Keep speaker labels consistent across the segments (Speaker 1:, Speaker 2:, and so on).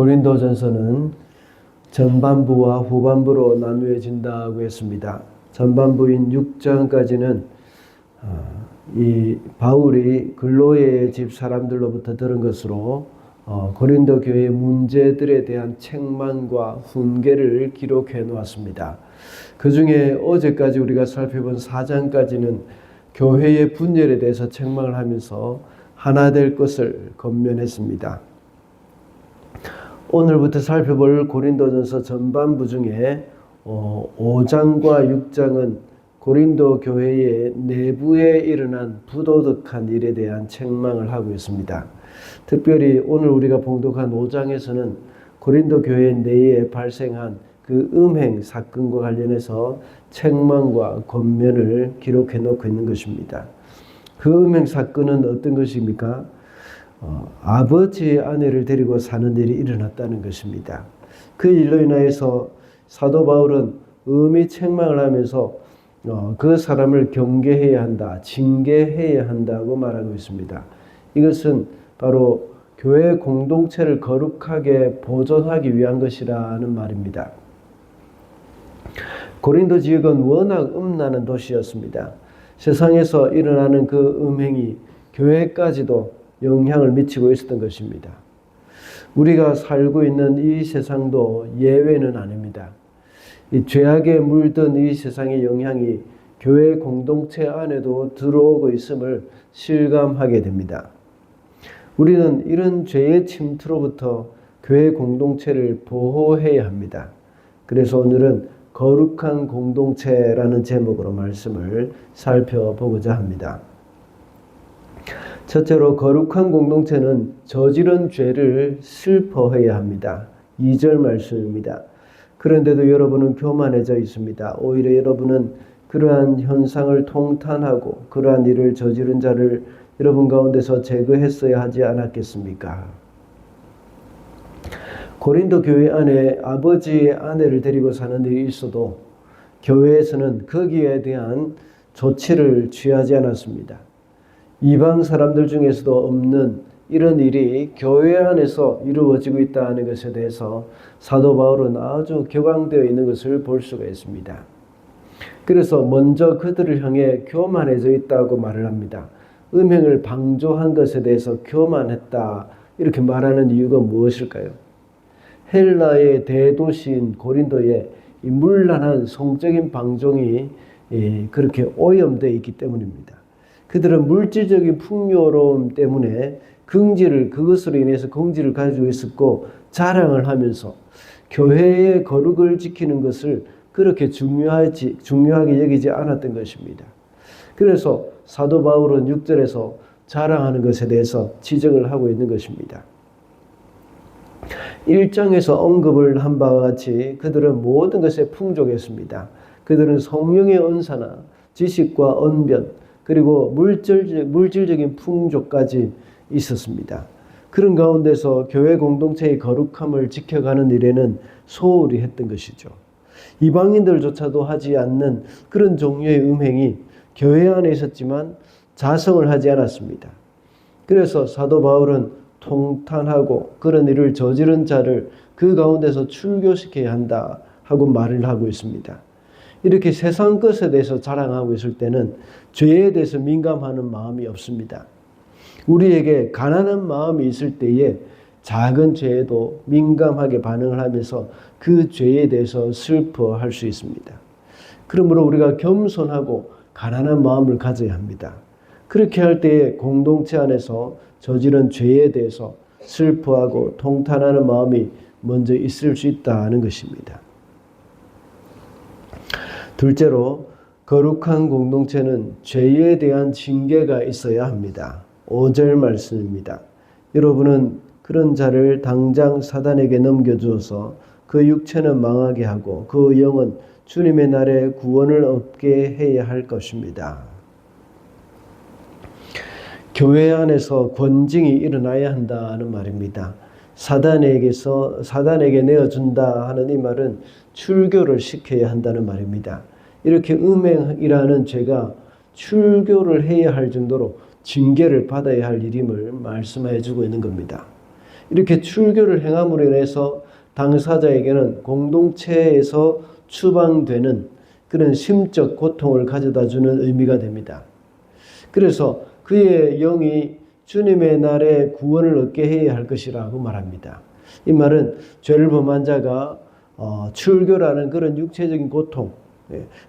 Speaker 1: 고린도전서는 전반부와 후반부로 나누어진다고 했습니다. 전반부인 6장까지는 어, 이 바울이 근로의 집 사람들로부터 들은 것으로 어, 고린도 교회의 문제들에 대한 책망과 훈계를 기록해 놓았습니다. 그 중에 어제까지 우리가 살펴본 4장까지는 교회의 분열에 대해서 책망을 하면서 하나 될 것을 건면했습니다. 오늘부터 살펴볼 고린도전서 전반부 중에 어, 5장과 6장은 고린도 교회의 내부에 일어난 부도덕한 일에 대한 책망을 하고 있습니다. 특별히 오늘 우리가 봉독한 5장에서는 고린도 교회 내에 발생한 그 음행 사건과 관련해서 책망과 권면을 기록해 놓고 있는 것입니다. 그 음행 사건은 어떤 것입니까? 어, 아버지의 아내를 데리고 사는 일이 일어났다는 것입니다. 그 일로 인하여서 사도 바울은 음이 책망을 하면서 어, 그 사람을 경계해야 한다, 징계해야 한다고 말하고 있습니다. 이것은 바로 교회 공동체를 거룩하게 보존하기 위한 것이라는 말입니다. 고린도 지역은 워낙 음란한 도시였습니다. 세상에서 일어나는 그 음행이 교회까지도 영향을 미치고 있었던 것입니다. 우리가 살고 있는 이 세상도 예외는 아닙니다. 이 죄악에 물든 이 세상의 영향이 교회 공동체 안에도 들어오고 있음을 실감하게 됩니다. 우리는 이런 죄의 침투로부터 교회 공동체를 보호해야 합니다. 그래서 오늘은 거룩한 공동체라는 제목으로 말씀을 살펴보고자 합니다. 첫째로 거룩한 공동체는 저지른 죄를 슬퍼해야 합니다. 2절 말씀입니다. 그런데도 여러분은 교만해져 있습니다. 오히려 여러분은 그러한 현상을 통탄하고 그러한 일을 저지른 자를 여러분 가운데서 제거했어야 하지 않았겠습니까? 고린도 교회 안에 아버지의 아내를 데리고 사는 일이 있어도 교회에서는 거기에 대한 조치를 취하지 않았습니다. 이방 사람들 중에서도 없는 이런 일이 교회 안에서 이루어지고 있다는 것에 대해서 사도 바울은 아주 격앙되어 있는 것을 볼 수가 있습니다. 그래서 먼저 그들을 향해 교만해져 있다고 말을 합니다. 음행을 방조한 것에 대해서 교만했다. 이렇게 말하는 이유가 무엇일까요? 헬라의 대도시인 고린도에 이 물란한 성적인 방종이 예, 그렇게 오염되어 있기 때문입니다. 그들은 물질적인 풍요로움 때문에 긍지를 그것으로 인해서 긍지를 가지고 있었고 자랑을 하면서 교회의 거룩을 지키는 것을 그렇게 중요하지 중요하게 여기지 않았던 것입니다. 그래서 사도 바울은 6절에서 자랑하는 것에 대해서 지적을 하고 있는 것입니다. 1장에서 언급을 한 바와 같이 그들은 모든 것에 풍족했습니다. 그들은 성령의 은사나 지식과 언변, 그리고 물질, 물질적인 풍족까지 있었습니다. 그런 가운데서 교회 공동체의 거룩함을 지켜가는 일에는 소홀히 했던 것이죠. 이방인들조차도 하지 않는 그런 종류의 음행이 교회 안에 있었지만 자성을 하지 않았습니다. 그래서 사도 바울은 통탄하고 그런 일을 저지른 자를 그 가운데서 출교시켜야 한다 하고 말을 하고 있습니다. 이렇게 세상 것에 대해서 자랑하고 있을 때는 죄에 대해서 민감하는 마음이 없습니다. 우리에게 가난한 마음이 있을 때에 작은 죄에도 민감하게 반응을 하면서 그 죄에 대해서 슬퍼할 수 있습니다. 그러므로 우리가 겸손하고 가난한 마음을 가져야 합니다. 그렇게 할 때에 공동체 안에서 저지른 죄에 대해서 슬퍼하고 통탄하는 마음이 먼저 있을 수 있다는 것입니다. 둘째로 거룩한 공동체는 죄에 대한 징계가 있어야 합니다. 5절 말씀입니다. 여러분은 그런 자를 당장 사단에게 넘겨주어서 그 육체는 망하게 하고 그 영은 주님의 날에 구원을 얻게 해야 할 것입니다. 교회 안에서 권징이 일어나야 한다는 말입니다. 사단에게서 사단에게 내어준다 하는 이 말은 출교를 시켜야 한다는 말입니다. 이렇게 음행이라는 죄가 출교를 해야 할 정도로 징계를 받아야 할 일임을 말씀해 주고 있는 겁니다. 이렇게 출교를 행함으로 인해서 당사자에게는 공동체에서 추방되는 그런 심적 고통을 가져다 주는 의미가 됩니다. 그래서 그의 영이 주님의 날에 구원을 얻게 해야 할 것이라고 말합니다. 이 말은 죄를 범한 자가 어, 출교라는 그런 육체적인 고통, 예,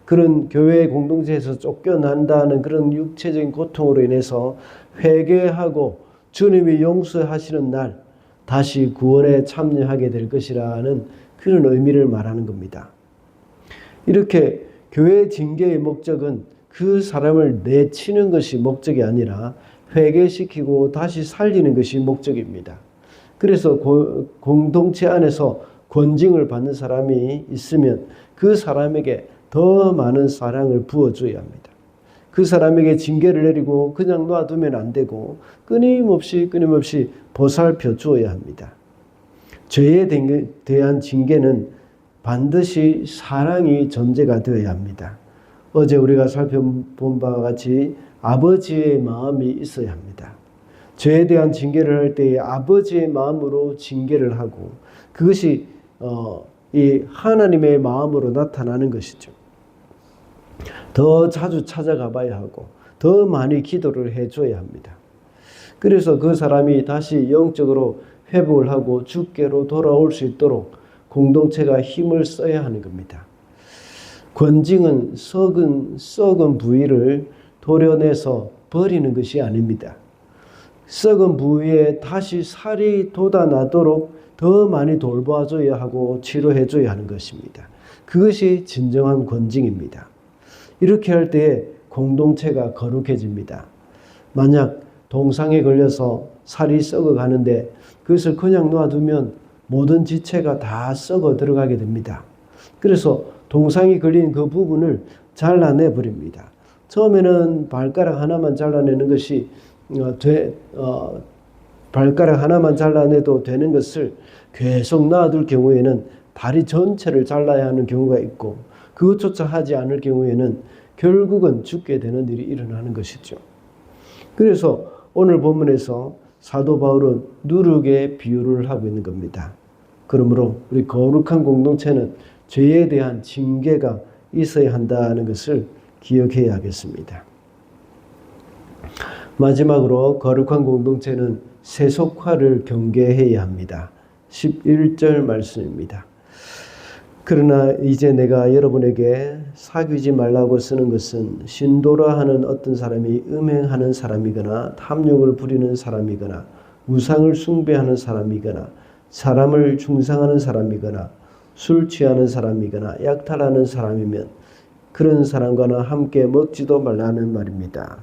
Speaker 1: 그런 교회 공동체에서 쫓겨난다는 그런 육체적인 고통으로 인해서 회개하고 주님이 용서하시는 날 다시 구원에 참여하게 될 것이라는 그런 의미를 말하는 겁니다. 이렇게 교회 징계의 목적은 그 사람을 내치는 것이 목적이 아니라 회개시키고 다시 살리는 것이 목적입니다. 그래서 고, 공동체 안에서 권징을 받는 사람이 있으면 그 사람에게 더 많은 사랑을 부어줘야 합니다. 그 사람에게 징계를 내리고 그냥 놔두면 안 되고 끊임없이 끊임없이 보살펴 주어야 합니다. 죄에 대한 징계는 반드시 사랑이 전제가 되어야 합니다. 어제 우리가 살펴본 바와 같이 아버지의 마음이 있어야 합니다. 죄에 대한 징계를 할 때에 아버지의 마음으로 징계를 하고 그것이 어, 이 하나님의 마음으로 나타나는 것이죠. 더 자주 찾아가 봐야 하고 더 많이 기도를 해줘야 합니다. 그래서 그 사람이 다시 영적으로 회복을 하고 주께로 돌아올 수 있도록 공동체가 힘을 써야 하는 겁니다. 권징은 썩은 썩은 부위를 도려내서 버리는 것이 아닙니다. 썩은 부위에 다시 살이 돋아나도록 더 많이 돌봐줘야 하고 치료해줘야 하는 것입니다. 그것이 진정한 권징입니다. 이렇게 할때 공동체가 거룩해집니다. 만약 동상에 걸려서 살이 썩어 가는데 그것을 그냥 놔두면 모든 지체가 다 썩어 들어가게 됩니다. 그래서 동상이 걸린 그 부분을 잘라내 버립니다. 처음에는 발가락 하나만 잘라내는 것이 어, 돼, 어, 발가락 하나만 잘라내도 되는 것을 계속 놔둘 경우에는 다리 전체를 잘라야 하는 경우가 있고 그것조차 하지 않을 경우에는 결국은 죽게 되는 일이 일어나는 것이죠. 그래서 오늘 본문에서 사도 바울은 누룩의 비유를 하고 있는 겁니다. 그러므로 우리 거룩한 공동체는 죄에 대한 징계가 있어야 한다는 것을 기억해야 하겠습니다. 마지막으로 거룩한 공동체는 세속화를 경계해야 합니다. 11절 말씀입니다. 그러나 이제 내가 여러분에게 사귀지 말라고 쓰는 것은 신도라 하는 어떤 사람이 음행하는 사람이거나 탐욕을 부리는 사람이거나 우상을 숭배하는 사람이거나 사람을 중상하는 사람이거나 술 취하는 사람이거나 약탈하는 사람이면 그런 사람과는 함께 먹지도 말라는 말입니다.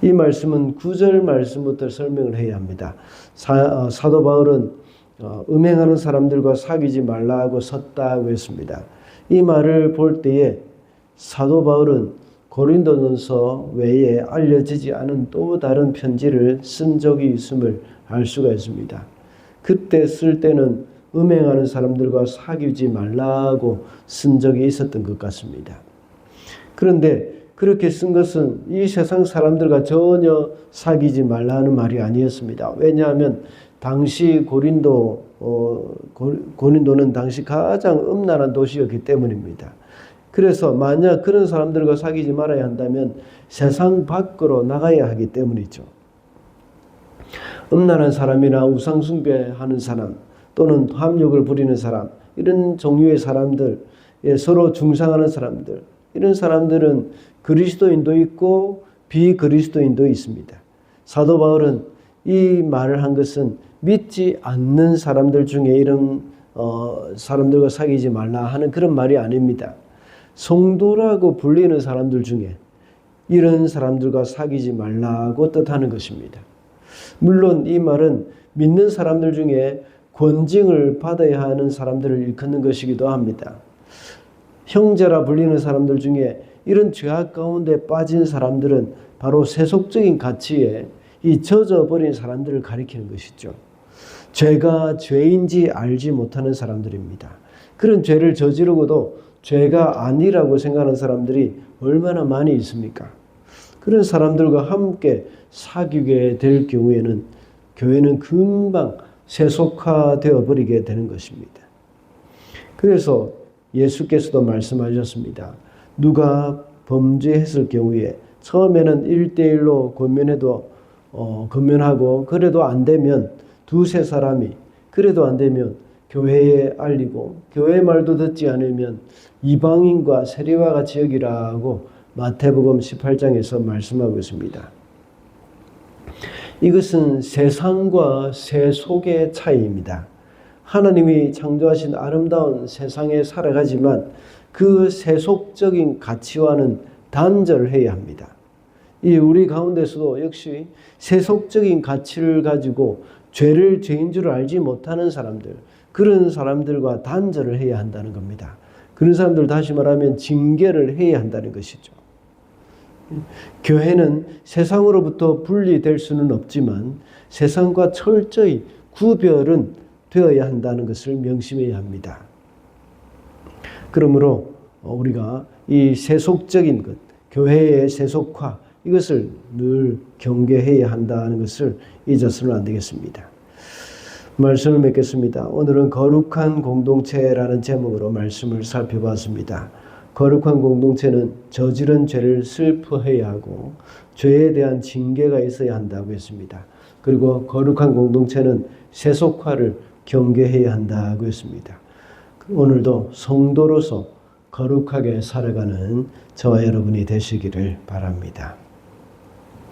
Speaker 1: 이 말씀은 구절 말씀부터 설명을 해야 합니다. 사, 어, 사도 바울은 어, 음행하는 사람들과 사귀지 말라고 섰다고 했습니다. 이 말을 볼 때에 사도 바울은 고린도전서 외에 알려지지 않은 또 다른 편지를 쓴 적이 있음을 알 수가 있습니다. 그때 쓸 때는 음행하는 사람들과 사귀지 말라고 쓴 적이 있었던 것 같습니다. 그런데 그렇게 쓴 것은 이 세상 사람들과 전혀 사귀지 말라는 말이 아니었습니다. 왜냐하면 당시 고린도 어, 고린도는 당시 가장 음란한 도시였기 때문입니다. 그래서 만약 그런 사람들과 사귀지 말아야 한다면 세상 밖으로 나가야 하기 때문이죠. 음란한 사람이나 우상숭배하는 사람 또는 함욕을 부리는 사람 이런 종류의 사람들 예, 서로 중상하는 사람들 이런 사람들은 그리스도인도 있고 비그리스도인도 있습니다. 사도 바울은 이 말을 한 것은 믿지 않는 사람들 중에 이런 어, 사람들과 사귀지 말라 하는 그런 말이 아닙니다. 성도라고 불리는 사람들 중에 이런 사람들과 사귀지 말라고 뜻하는 것입니다. 물론 이 말은 믿는 사람들 중에 권징을 받아야 하는 사람들을 일컫는 것이기도 합니다. 형제라 불리는 사람들 중에 이런 죄악 가운데 빠진 사람들은 바로 세속적인 가치에 이 젖어버린 사람들을 가리키는 것이죠. 죄가 죄인지 알지 못하는 사람들입니다. 그런 죄를 저지르고도 죄가 아니라고 생각하는 사람들이 얼마나 많이 있습니까? 그런 사람들과 함께 사귀게 될 경우에는 교회는 금방 세속화되어 버리게 되는 것입니다. 그래서 예수께서도 말씀하셨습니다. 누가 범죄했을 경우에 처음에는 1대1로 권면해도 어, 권면하고 그래도 안 되면 두세 사람이 그래도 안 되면 교회에 알리고 교회 말도 듣지 않으면 이방인과 세리와 같이 여기라고 마태복음 18장에서 말씀하고 있습니다. 이것은 세상과 세 속의 차이입니다. 하나님이 창조하신 아름다운 세상에 살아가지만 그 세속적인 가치와는 단절해야 합니다. 이 우리 가운데서도 역시 세속적인 가치를 가지고 죄를 죄인 줄 알지 못하는 사람들, 그런 사람들과 단절을 해야 한다는 겁니다. 그런 사람들 다시 말하면 징계를 해야 한다는 것이죠. 교회는 세상으로부터 분리될 수는 없지만 세상과 철저히 구별은 되어야 한다는 것을 명심해야 합니다. 그러므로 우리가 이 세속적인 것, 교회의 세속화, 이것을 늘 경계해야 한다는 것을 잊어서는 안 되겠습니다. 말씀을 맺겠습니다. 오늘은 거룩한 공동체라는 제목으로 말씀을 살펴봤습니다. 거룩한 공동체는 저지른 죄를 슬퍼해야 하고 죄에 대한 징계가 있어야 한다고 했습니다. 그리고 거룩한 공동체는 세속화를 경계해야 한다고 했습니다. 오늘도 성도로서 거룩하게 살아가는 저와 여러분이 되시기를 바랍니다.